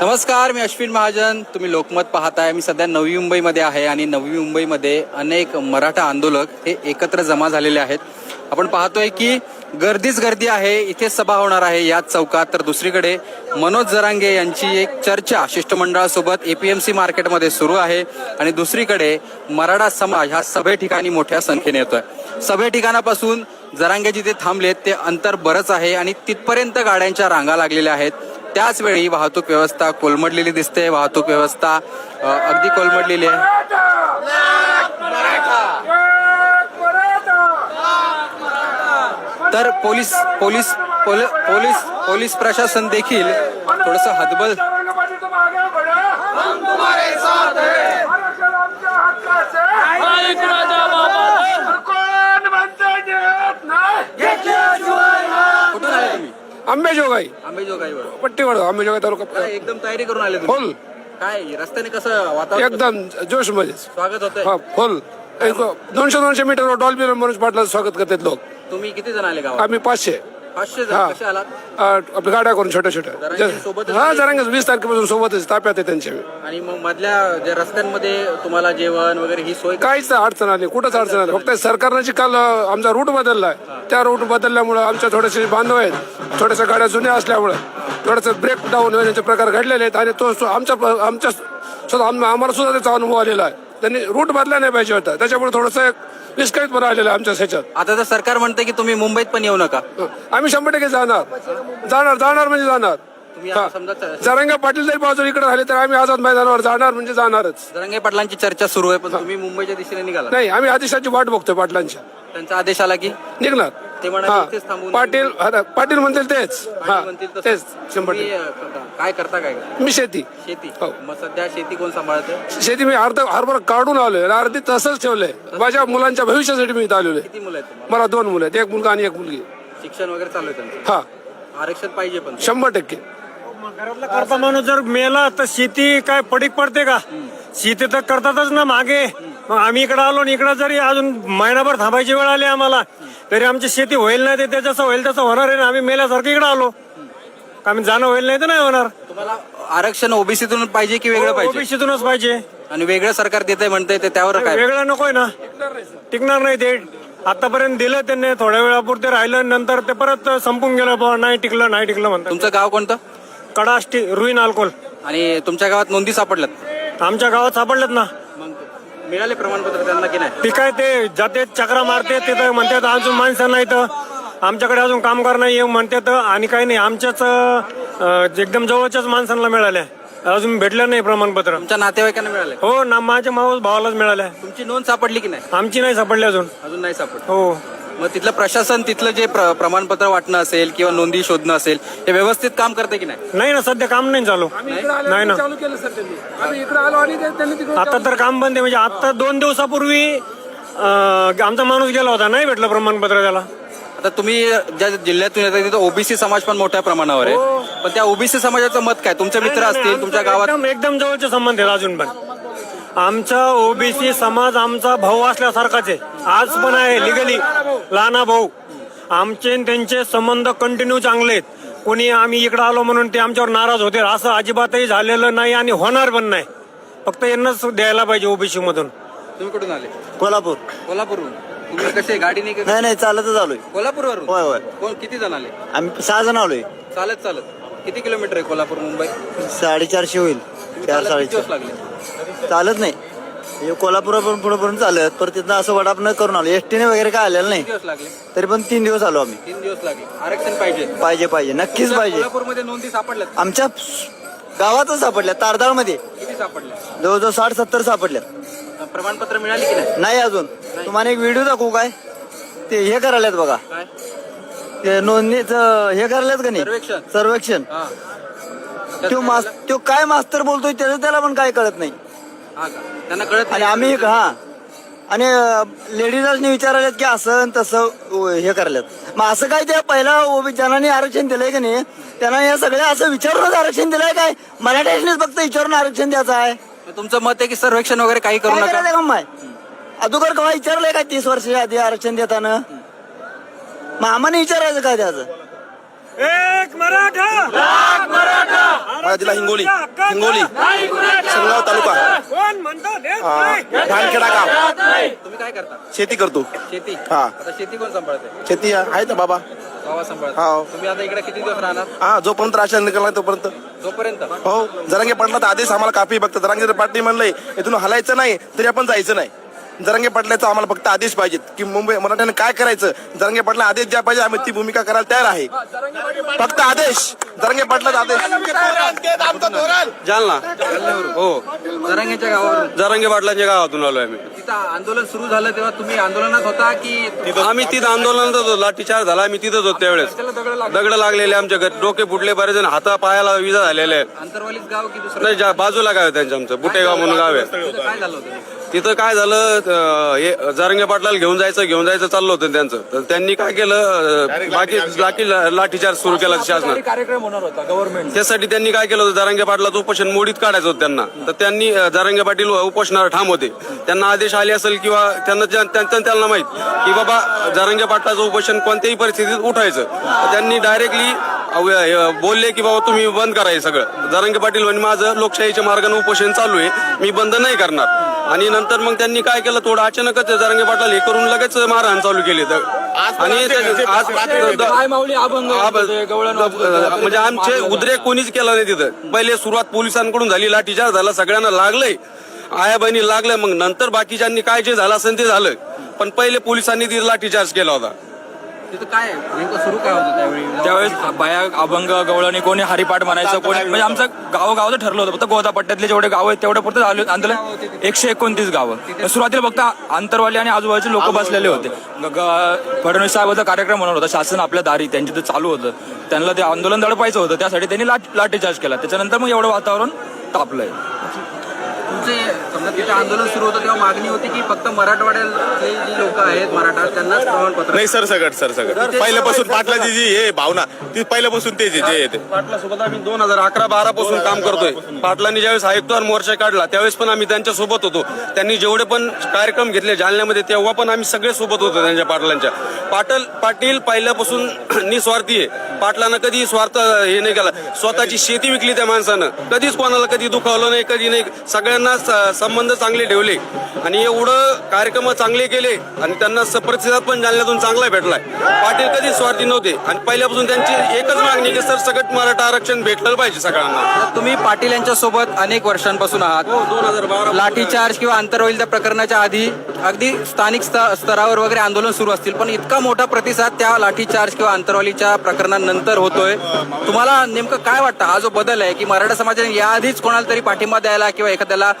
नमस्कार मी अश्विन महाजन. तुम्ही लोकमत पाहताय. मी सध्या नवी मुंबईमध्ये आहे आणि नवी मुंबईमध्ये अनेक मराठा आंदोलक हे एकत्र जमा झालेले आहेत. आपण पाहतोय की गर्दीच गर्दी आहे. इथे सभा होणार आहे. याच चौकात तर दुसरीकडे मनोज जरांगे यांची एक चर्चा शिष्टमंडळासोबत एपीएमसी मार्केटमध्ये सुरू आहे आणि दुसरीकडे मराठा समाज हा सभे ठिकाणी मोठ्या संख्येने येतोय. सभे ठिकाणापासून जरांगे जिथे थांबलेत ते अंतर बरंच आहे आणि तिथपर्यंत गाड्यांच्या रांगा लागलेल्या आहेत. त्याच वेळी वाहतूक व्यवस्था कोलमडलेली दिसते. वाहतूक व्यवस्था अगदी कोलमडलेली आहे. तर पोलीस पोलीस पोल- पोलीस पोलीस प्रशासन देखील थोडस हतबल आंबेजोगाई आंबेजोगाईवर पट्टीवाड आंबेजोगाई तालुका काय एकदम तयारी करून आले तुम्ही. फुल. काय रस्त्याने कसं वातावरण एकदम जोशमध्ये स्वागत होतंय. हा फुल. एक दोनशे दोनशे मीटर डॉल्बी मनोज पाटला स्वागत करतात लोक. तुम्ही किती जण आले गावात? आम्ही पाचशे. पाचशे हा. जण कसे आलात? आ, आपल्या गाड्या करून छोट्या छोट्या. जरांगे सोबतच हा जरांगे वीस तारखेपासून सोबतच. ताप्यात आहे त्यांच्या आणि मग मधल्या ज्या रस्त्यांमध्ये तुम्हाला जेवण वगैरे ही सोय काहीच अडचण आली. कुठंच अडचण आली. फक्त सरकारनं जी काल अ, आमचा रूट बदललाय. त्या रूट बदलल्यामुळे आमच्या थोडेसे बांधव आहेत थोड्याशा गाड्या जुन्या असल्यामुळे थोडंसं ब्रेक डाऊन होण्याचे प्रकार घडलेले आहेत आणि तो सु- आमच्या आमच्या सुद्धा आम- आम्हाला सुद्धा त्याचा अनुभव आलेला आहे. त्यांनी रूट बदला नाही पाहिजे होता. त्याच्यामुळे थोडंसं विस्कळीत आहे आमच्या ह्याच्यात. आता तर सरकार म्हणते की तुम्ही मुंबईत पण येऊ नका. आम्ही शंभर टक्के जाणार. जाणार जाणार म्हणजे जाणार. तुम्ही आता समजा च- जरांगा पाटील जरी बाजूला इकडे झाले तर आम्ही आझाद मैदानावर जाणार म्हणजे जाणारच. जरांगे पाटलांची चर्चा सुरू आहे पण तुम्ही मुंबईच्या दिशेने निघाला. नाही आम्ही आदेशाची वाट बघतोय पाटलांच्या त्यांचा आदेश आला की? निघणार. ते म्हणाले हा. थांबून पाटील हा, पाटील म्हणतील तेच. हा पाटील म्हणतील तसं. तेच शंभर तुम्ही, टक्के. अ, काय करता काय? मी शेती. शेती. हो. मग सध्या शेती कोण सांभाळतं? शेती मी अर्ध हरभरा काढून आलोय. आणि अर्धी तसंच ठेवलंय. माझ्या मुलांच्या भविष्यासाठी मी इथं आलेलो आहे किती मुलं आहेत तुम्हाला? मला दोन मुलं आहेत. एक मुलगा आणि एक मुलगी. शिक्षण वगैरे चालू आहे त्यांचं? हा. आरक्षण पाहिजे पण. शंभर टक्के. घरातला करता माणूस जर मेला तर शेती काय पडीक पडते का? शेती तर करतातच ना मागे. मग आम्ही इकडे आलो आणि इकडे जरी अजून महिनाभर थांबायची वेळ आली आम्हाला तरी आमची शेती होईल नाही ते त्याच्याचं होईल तसं होणार आहे ना. आम्ही मेल्यासारखं इकडे आलो. आम्ही जाणं होईल नाही तर नाही होणार. तुम्हाला आरक्षण ओबीसीतून पाहिजे की वेगळं पाहिजे? ओबीसीतूनच पाहिजे. आणि वेगळं सरकार देते म्हणते ते त्यावर काय? वेगळं नकोय ना. टिकणार नाही ते. आतापर्यंत दिलं त्यांनी थोड्या वेळापुरते राहिलं नंतर ते परत संपून गेलं नाही टिकलं नाही टिकलं म्हणतात. तुमचं गाव कोणतं? कडाष्टी रुईन अल्कोल. आणि तुमच्या गावात नोंदी सापडल्यात? आमच्या गावात सापडलेत ना. मिळाले प्रमाणपत्र त्यांना की नाही? ती काय ते जाते चक्रा मारते तिथं म्हणतात अजून माणसं नाही तर आमच्याकडे अजून कामगार नाही येऊ म्हणतात आणि काही नाही. आमच्याच अं, एकदम जवळच्याच माणसांना मिळाल्या अजून भेटलं नाही प्रमाणपत्र. तुमच्या नातेवाईकांना मिळाले? हो ना माझ्या मावस भावालाच मिळाल्या तुमची नोंद सापडली की नाही? आमची नाही सापडली अजून. अजून नाही सापडली. हो. मग तिथलं प्रशासन तिथलं जे प्र- प्रमाणपत्र वाटणं असेल किंवा नोंदी शोधणं असेल हे व्यवस्थित काम करते की नाही? नाही ना सध्या काम नाही चालू. नाही ना. चालू केलं सर त्यांनी. आम्ही इकडे आलो आणि ते- त्यांनी तिकडे आता तर काम बंद आहे. म्हणजे आता दोन दिवसापूर्वी अं, आमचा माणूस गेला होता. नाही भेटलं प्रमाणपत्र त्याला. आता तुम्ही ज्या जिल्ह्यातून येतात तिथं ओबीसी समाज पण मोठ्या प्रमाणावर आहे. पण त्या ओबीसी समाजाचं मत काय? तुमचे मित्र असतील तुमच्या गावात एकदम एकदम जवळचे संबंध आहेत अजून पण. आमचा ओबीसी समाज आमचा भाऊ असल्यासारखाच आहे. आज पण आहे लिगली लहाना भाऊ. आमचे आणि त्यांचे संबंध कंटिन्यू चांगले आहेत. कोणी आम्ही इकडे आलो म्हणून ते आमच्यावर नाराज होते असं अजिबातही झालेलं नाही आणि होणार पण नाही. फक्त यांनाच द्यायला पाहिजे ओबीसी मधून. तुम्ही कुठून आले? कोल्हापूर. कोल्हापूरवरून तुम्ही कसे गाडीने का- नाही नाही चालतच आलोय. कोल्हापूरवरून? होय होय. कोण किती जण आले? आम्ही सहा जण आलोय. चालत चालत. किती किलोमीटर आहे कोल्हापूर मुंबई? साडेचारशे होईल. चार चालत किती दिवस साडेचार लागले? चालत नाही. हे कोल्हापुरापर्यंत पुढे पर्यंत चालत पर तिथं असं वडाप न करून आलो. एसटीने वगैरे काय आलेलं नाही. किती दिवस लागले. तरी पण तीन दिवस आलो आम्ही. तीन दिवस लागले. आरक्षण पाहिजे. पाहिजे पाहिजे. नक्कीच पाहिजे. कोल्हापूरमध्ये नोंदी सापडल्यात? आमच्या गावातच सापडल्या तारदाळमध्ये. किती सापडल्या जवळजवळ साठ सत्तर सापडल्या प्रमाणपत्र मिळाली की नाही? नाही अजून. तुम्हाला एक व्हिडिओ दाखवू काय? ते हे करायलात बघा. काय? ते नोंदणीचं हे करायलात का नाही? सर्वेक्षण. सर्वेक्षण. हा. तो मास तो काय मास्तर बोलतोय त्याचं त्याला पण काय कळत नाही. हा का? त्यांना कळत आणि नाही आम्ही हा. आणि लेडीजांनी विचारलेत की असं आणि तसं हे करायल्यात मग असं काय त्या पहिला ओबी ज्यांनी आरक्षण दिलंय का नाही त्यांना हे सगळे असं विचारूनच आरक्षण दिलंय काय? मराठ्यानेच फक्त विचारून आरक्षण द्यायचं आहे. मग तुमचं मत आहे की सर्वेक्षण वगैरे काही करू काय नका? करायचं आहे अगोदर केव्हा विचारलंय काय तीस वर्षाच्या आधी आरक्षण देताना? मग आम्हाला विचारायचं काय त्याचं? एक मराठा! जिल्हा हिंगोली. हिंगोली. शेनगाव तालुका. कोण म्हणतो? देत अं, नाही. भानखेडा गाव. तुम्ही काय करता? शेती करतो. शेती? हा. आता शेती कोण सांभाळते? शेती आहे ना बाबा. सांभाळते. हो. तुम्ही आता इकडे किती दिवस राहणार? हा जोपर्यंत राशन निघाला तोपर्यंत. जोपर्यंत? हो. जरांगे पाटला तर आदेश आम्हाला काफी फक्त जरांगे पाटील म्हणलंय इथून हलायचं नाही तरी आपण जायचं नाही. जरांगे पाटलाचा आम्हाला फक्त आदेश पाहिजेत की मुंबई मराठ्याने काय करायचं? जरांगे पाटला आदेश द्या पाहिजे आम्ही ती भूमिका करायला तयार आहे. फक्त आदेश. जरांगे पाटलाचा आदेश. जालना. हो. जरांगेच्या गावावरून. जरांगे पाटलांच्या गावातून आलोय आम्ही. तिथं आंदोलन सुरू झालं तेव्हा तुम्ही आंदोलनात होता की आम्ही तिथं आंदोलनात होतो. लाठीचार झाला आम्ही तिथंच होतो त्यावेळेस. दगड लागलेले आमच्या घर डोके फुटले बरेच जण हाता पायाला विजा झालेले. आहेत. आंतरवालीच गाव की दुसरं? नाही ज्या बाजूला गाव आहे त्यांचं आमचं. बुटेगाव म्हणून गाव आहे. काय झालं होतं? तिथं काय झालं अं, हे जारंगे पाटलाला घेऊन जायचं घेऊन जायचं चाललं होतं त्यांचं. तर त्यांनी काय केलं अं, बाकी लाठी लाठीचार सुरू केला शासनात. कार्यक्रम होणार होता गव्हर्नमेंट त्यासाठी त्यांनी काय केलं होतं जारंगे पाटलाचं उपोषण मोडीत काढायचं होतं त्यांना. तर त्यांनी अं, जारंगे पाटील उपोषणावर ठाम होते. त्यांना आदेश आले असेल किंवा त्यांना त्यांचं त्यांना माहीत की बाबा जारंगे पाटलाचं उपोषण कोणत्याही परिस्थितीत उठायचं. तर त्यांनी डायरेक्टली बोलले की बाबा तुम्ही बंद करा हे सगळं. जारंगे पाटील म्हणे माझं लोकशाहीच्या मार्गाने उपोषण चालू आहे. मी बंद नाही करणार. आणि नंतर मग त्यांनी काय केलं? थोडं अचानकच जारंगे पाटला हे करून लगेच मारहाण चालू केली. तर- आणि ते- आज काय माऊली अभंग हा, बस. होते, गवळण वाजत होते. म्हणजे आमचे उद्रेक कोणीच केला नाही तिथं. पहिले सुरुवात पोलिसांकडून झाली लाठीचार झाला सगळ्यांना लागलंय. आया बहिणी लागलंय मग नंतर बाकीच्यांनी काय जे झालं असेल ते झालं. पण पहिले पोलिसांनी तिथे लाठीचार्ज केला होता. तिथं काय नेमकं सुरू काय होतं त्यावेळी? त्यावेळेस बाया अभंग गवळणी कोणी हरिपाठ म्हणायचं कोणी म्हणजे आमचं गावोगावचं ठरलं होतं. फक्त गोदा पट्ट्यातले जेवढे गाव आहेत तेवढे पुरतं झालं आंदोलन एकशे एकोणतीस गावं. सुरुवातीला फक्त आंतरवाली आणि आजूबाजूचे लोक बसलेले होते. ग- ग- फडणवीस साहेबांचा कार्यक्रम होणार होता. शासन आपल्या दारी त्यांच्या ते चालू होतं. त्यांना ते आंदोलन दडपायचं होतं. त्यासाठी त्यांनी लाठ लाठीचार्ज केला. त्याच्यानंतर मग एवढं वातावरण तापलंय. तुमचे समजा तिथे आंदोलन सुरू होतं तेव्हा मागणी होती की फक्त मराठवाड्यातले जी लोक आहेत मराठा त्यांनाच प्रमाणपत्र नाही सर सगळं सर सगळं. पहिल्यापासून पाटलाची जी हे भावना ती पहिल्यापासून तेच आहे, जे येते पाटला सोबत आम्ही दोन हजार अकरा बारा पासून काम करतोय. पाटलांनी ज्यावेळेस आयुक्तवार मोर्चा काढला त्यावेळेस पण आम्ही त्यांच्यासोबत होतो. त्यांनी जेवढे पण कार्यक्रम घेतले जालन्यामध्ये तेव्हा पण आम्ही सगळे सोबत होतो त्यांच्या पाटलांच्या. पाटल पाटील पहिल्यापासून निस्वार्थी आहे. पाटलानं कधी स्वार्थ हे नाही केला. स्वतःची शेती विकली त्या माणसानं. कधीच कोणाला कधी दुखावलं नाही कधी नाही. सगळ्यांना संबंध चांगले ठेवले आणि एवढं कार्यक्रम चांगले केले आणि त्यांना स- प्रतिसाद पण जालन्यातून चांगला भेटलाय. पाटील कधीच स्वार्थी नव्हते आणि पहिल्यापासून त्यांची एकच मागणी की सर सकट मराठा आरक्षण भेटलं पाहिजे सगळ्यांना. तुम्ही पाटील यांच्या सोबत अनेक वर्षांपासून आहात. दोन हजार बारा लाठीचार्ज किंवा आंतरवैल त्या प्रकरणाच्या आधी अगदी स्थानिक स्त- स्तरावर वगैरे आंदोलन सुरू असतील पण इतका मोठा प्रतिसाद त्या लाठीचार्ज किंवा आंतरवालीच्या प्रकरणानंतर होतोय. तुम्हाला नेमकं काय वाटतं? हा जो बदल आहे की मराठा समाजाने याआधीच कोणाला तरी पाठिंबा द्यायला किंवा एखाद्याला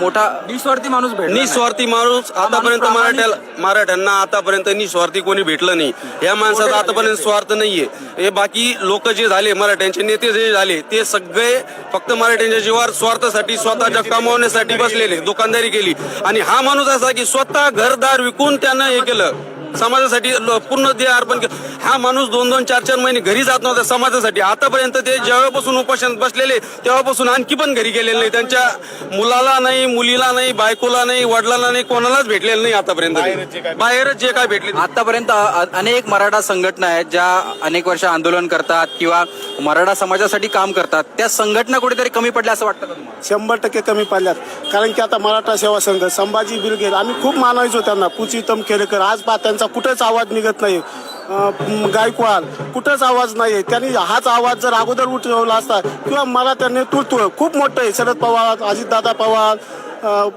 मोठा निस्वार्थी माणूस भेट निस्वार्थी माणूस आतापर्यंत मराठ्याला मराठ्यांना आतापर्यंत निस्वार्थी कोणी भेटलं नाही. या माणसाचा आतापर्यंत स्वार्थ नाहीये. हे बाकी लोक जे झाले मराठ्यांचे नेते जे झाले ते सगळे फक्त मराठ्यांच्या जीवावर स्वार्थासाठी स्वतःच्या कमावण्यासाठी बसलेले दुकानदारी केली. आणि हा माणूस असा की स्वतः घरदार विकून त्यानं हे केलं. समाजासाठी पूर्ण देह अर्पण केलं हा माणूस दोन दोन चार चार महिने घरी जात नव्हता समाजासाठी. आतापर्यंत ते जेव्हापासून उपोषणात बसलेले तेव्हापासून आणखी पण घरी गेलेले नाही. त्यांच्या मुलाला नाही मुलीला नाही बायकोला नाही वडिलांना नाही कोणालाच भेटलेलं नाही आतापर्यंत बाहेरच जे काय भेटले. आतापर्यंत अनेक मराठा संघटना आहेत ज्या अनेक वर्ष आंदोलन करतात किंवा मराठा समाजासाठी काम करतात. त्या संघटना कुठेतरी कमी पडल्या असं वाटतं का तुम्हाला? शंभर टक्के कमी पडल्यात. कारण की आता मराठा सेवा संघ संभाजी बिलगेर आम्ही खूप मानायचो त्यांना. पुची तमखेडकर आज पा त्यांचा कुठंच आवाज निघत नाही. गायकवाड कुठंच आवाज नाही त्यांनी हाच आवाज जर अगोदर उठवला असता किंवा मला त्यांनी तुळतुळ खूप मोठं आहे. शरद पवार अजितदादा पवार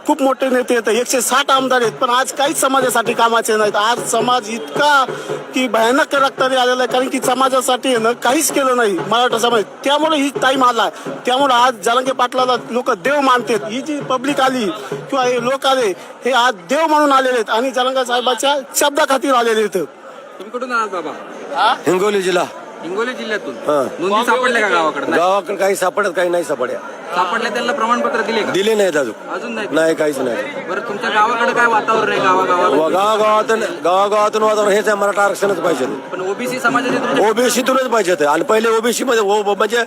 खूप मोठे नेते आहेत. एकशे साठ आमदार आहेत. पण आज काहीच समाजासाठी कामाचे नाहीत. आज समाज इतका की भयानक रक्ताने आलेला आहे. कारण की समाजासाठी ना काहीच केलं नाही मराठा समाज. त्यामुळे ही टाईम आला. त्यामुळे आज जलंगे पाटलाला लोक देव मानतात. ही जी पब्लिक आली किंवा हे लोक आले हे आज देव म्हणून आलेले आहेत. आणि जलंगा साहेबाच्या शब्दाखातीर आलेले आहेत. तुम्ही कुठून आहात बाबा? हिंगोली जिल्हा. हिंगोली जिल्ह्यातून? नोंदी सापडल्या का गावाकडे नाही. गावाकडे काही सापडत काही नाही सापड्या सापडल्या त्यांना प्रमाणपत्र दिले का? दिले नाहीत अजून. अजून नाही. नाही काहीच नाही. बरं तुमच्या गावाकडे काय वातावरण आहे? गावागावात? गावागावातून गावागावातून वातावरण हेच आहे मराठा आरक्षणच पाहिजे. पण ओबीसी समाजाचे तुमच्या ओबीसीतूनच पाहिजे ते. आणि पहिले ओबीसी मध्ये ओ- म्हणजे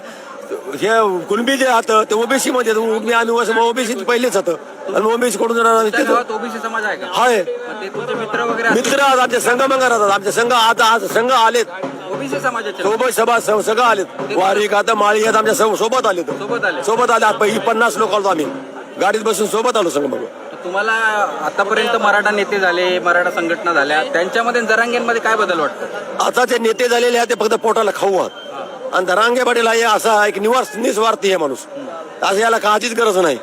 हे कुणबी जे होतं ते ओबीसी मध्ये मी आम्ही ओबीसी पहिलेच होतं. आणि ओबीसी कडून तुमच्या तिथं गावात ओबीसी समाज आहे का? हाय. मग ते तुमचे मित्र वगैरे. मित्र आज आमचे संघ मंग राहतात आमचे संघ आज आज संघ आलेत. ओबीसी समाजाचे लोक. सोबत सभा स- सगळं आलेत. वारी आता माळी आहेत आमच्या सो- सोबत आले सोबत आले. सोबत आले. आता ही पन्नास लोक आलो आम्ही. गाडीत बसून सोबत आलो सगळं मग तुम्हाला आतापर्यंत मराठा नेते झाले मराठा संघटना झाल्या. त्यांच्यामध्ये आणि जरांगेंमध्ये काय बदल वाटतो? आता जे नेते झालेले आहेत ते फक्त पोटाला खाऊ आहात. आणि धरांगे पाटील हा हे असा एक निवास निस्वार्थी आहे माणूस. असं याला काळजीच गरज नाही.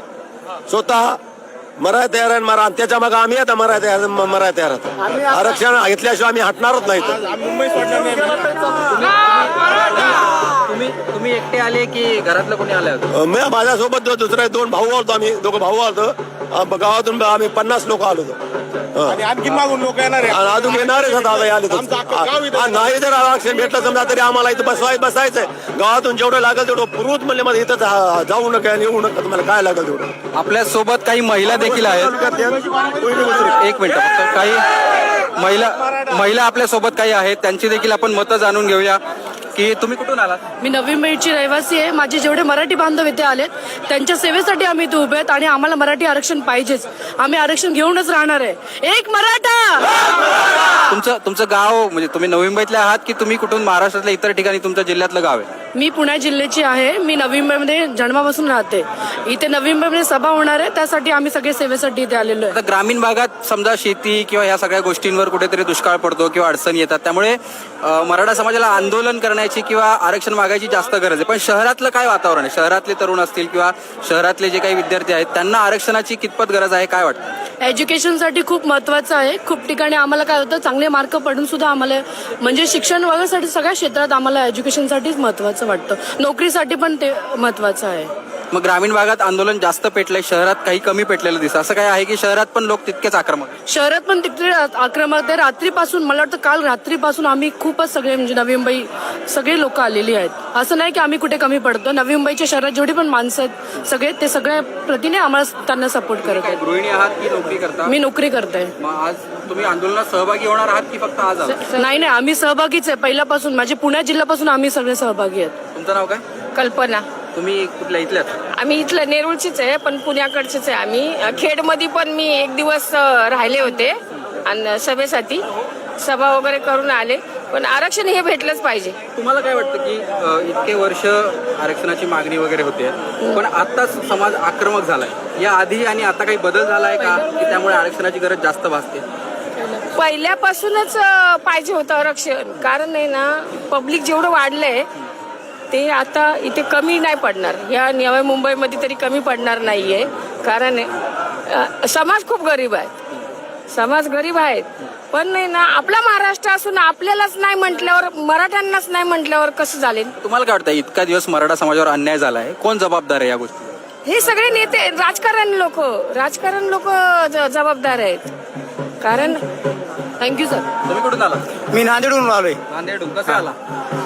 स्वतः मराय तयार आहे मरा आणि त्याच्या मग आम्ही आता मराय तयार मराय तयार आहोत. आरक्षण घेतल्याशिवाय आम्ही हटणारच नाही. मुंबई सोडणार तुम्ही तुम्ही एकटे आले की घरातलं कोणी आलं होतं मी माझ्यासोबत जो दुसरे दोन भाऊ आलतो आम्ही दोघं भाऊ आलतो. अं, गावातून आम्ही पन्नास लोक आलो होतो. आणि आणखी मागून लोक येणार आहे आणि अजून येणारच आता आता आले तर. आमचं अख्खं गाव इथं- आणि नाही जर आरक्षण भेटलं समजा तरी आम्हाला इथं बसवाय बसायचंय. गावातून जेवढं लागेल तेवढं पुरवत म्हणले मध्ये इथं जा- जाऊ नका आणि येऊ नका. तुम्हाला काय लागेल तेवढं? आपल्यासोबत काही महिला देखील आहेत. एक मिनिट फक्त काही महिला महिला आपल्यासोबत काही आहेत त्यांची देखील आपण मतं जाणून घेऊया. की तुम्ही कुठून आलात? मी नवी मुंबईची रहिवासी आहे. माझे जेवढे मराठी बांधव इथे आलेत त्यांच्या सेवेसाठी आम्ही इथे उभे आहेत आणि आम्हाला मराठी आरक्षण पाहिजेच. आम्ही आरक्षण घेऊनच राहणार आहे. एक मराठा! तुमचं तुमचं गाव म्हणजे तुम्ही नवी मुंबईतले आहात की तुम्ही कुठून महाराष्ट्रातल्या इतर ठिकाणी तुमचं जिल्ह्यातलं गाव आहे? मी पुणे जिल्ह्याची आहे. मी नवी मुंबईमध्ये जन्मापासून राहते. इथे नवी मुंबईमध्ये सभा होणार आहे. त्यासाठी आम्ही सगळे सेवेसाठी इथे आलेलो आहे. आता ग्रामीण भागात समजा शेती किंवा ह्या सगळ्या गोष्टींवर कुठेतरी दुष्काळ पडतो किंवा अडचणी येतात. त्यामुळे अं, मराठा समाजाला आंदोलन करण्याची किंवा आरक्षण मागायची जास्त गरज आहे. पण शहरातलं काय वातावरण आहे? शहरातले तरुण असतील किंवा शहरातले जे काही विद्यार्थी आहेत त्यांना आरक्षणाची कितपत गरज आहे? काय वाटतं? एज्युकेशनसाठी खूप महत्त्वाचं आहे. खूप ठिकाणी आम्हाला काय होतं चांगले मार्क पडून सुद्धा आम्हाला म्हणजे शिक्षण वगैरेसाठी सगळ्या क्षेत्रात आम्हाला एज्युकेशनसाठीच महत्त्वाचं वाटतं. नोकरीसाठी पण ते महत्त्वाचं आहे. मग ग्रामीण भागात आंदोलन जास्त पेटलंय शहरात काही कमी पेटलेलं दिसतं. असं काय आहे की शहरात पण लोक तितकेच आक्रमक? आहेत? शहरात पण तिकडे आक्रमक आहे रात्रीपासून मला वाटतं काल रात्रीपासून आम्ही खूपच सगळे म्हणजे नवी मुंबई सगळे लोक आलेली आहेत. असं नाही की आम्ही कुठे कमी पडतो. नवी मुंबईच्या शहरात जेवढी पण माणसं आहेत सगळे ते सगळ्या प्रतीने आम्हाला त्यांना सपोर्ट करत आहेत. गृहिणी आहात की नोकरी करता? मी नोकरी करते. मग आज तुम्ही आंदोलनात सहभागी होणार आहात की फक्त आज आहात? नाही नाही आम्ही सहभागीच आहे. पहिल्यापासून माझे पुणे जिल्ह्यापासून आम्ही सगळे सहभागी आहेत. तुमचं नाव काय? कल्पना. तुम्ही कुठल्या इथल्यात आम्ही इथलं नेरूळचीच आहे पण पुण्याकडचीच आहे आम्ही. खेडमध्ये पण मी एक दिवस राहिले होते आणि सभेसाठी. सभा वगैरे करून आले पण आरक्षण हे भेटलंच पाहिजे. तुम्हाला काय वाटतं की अ, इतके वर्ष आरक्षणाची मागणी वगैरे होते पण आताच समाज आक्रमक झालाय. या आधी आणि आता काही बदल झालाय का की त्यामुळे आरक्षणाची गरज जास्त भासते? पहिल्यापासूनच अ, पाहिजे होतं आरक्षण. कारण आहे ना पब्लिक जेवढं वाढलंय ते आता इथे कमी नाही पडणार. या नव्या मुंबईमध्ये तरी कमी पडणार नाहीये. कारण अ, समाज खूप गरीब आहे. समाज गरीब आहेत. पण नाही ना आपला महाराष्ट्र असून आपल्यालाच नाही म्हटल्यावर मराठ्यांनाच नाही म्हटल्यावर कसं चालेल? तुम्हाला काय वाटतं इतका दिवस मराठा समाजावर अन्याय झालाय? कोण जबाबदार आहे या गोष्टी हे सगळे नेते राजकारण लोक राजकारण लोक जबाबदार आहेत. कारण थँक्यू सर तुम्ही कुठून आला मी नांदेडहून आलोय. नांदेडून कसं आला?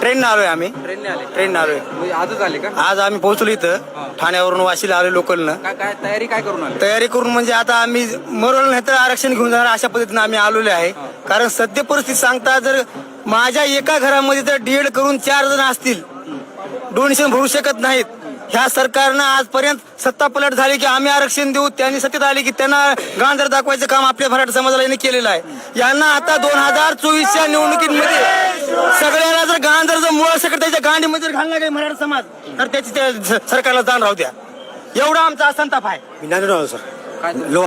ट्रेननं आलोय आम्ही. ट्रेनने आले. ट्रेननं आलोय. म्हणजे आजच आले का? आज आम्ही पोहोचलो इथं. ठाण्यावरून वाशीला आलोय लोकलनं. काय काय तयारी काय करून आले? तयारी करून म्हणजे आता आम्ही मरवलं नाही तर आरक्षण घेऊन जाणार अशा पद्धतीने आम्ही आलेलो आहे. कारण सद्य परिस्थिती सांगता जर माझ्या एका घरामध्ये जर डीएड करून चार जण असतील. डोनेशन भरू शकत नाहीत. ह्या सरकारनं आजपर्यंत सत्ता पलट झाली की आम्ही आरक्षण देऊ. त्यांनी सत्तेत आले की त्यांना गांधर दाखवायचं काम आपल्या मराठा समाजाला यांनी केलेलं आहे. यांना आता दोन हजार चोवीसच्या निवडणुकीमध्ये सगळ्याला जर गांधर जर मुळ सकट त्याच्या गांडीमध्ये जर घालला काही मराठा समाज तर त्याची त्या सरकारला जाण राहू द्या. एवढा आमचा असंताप आहे. सर.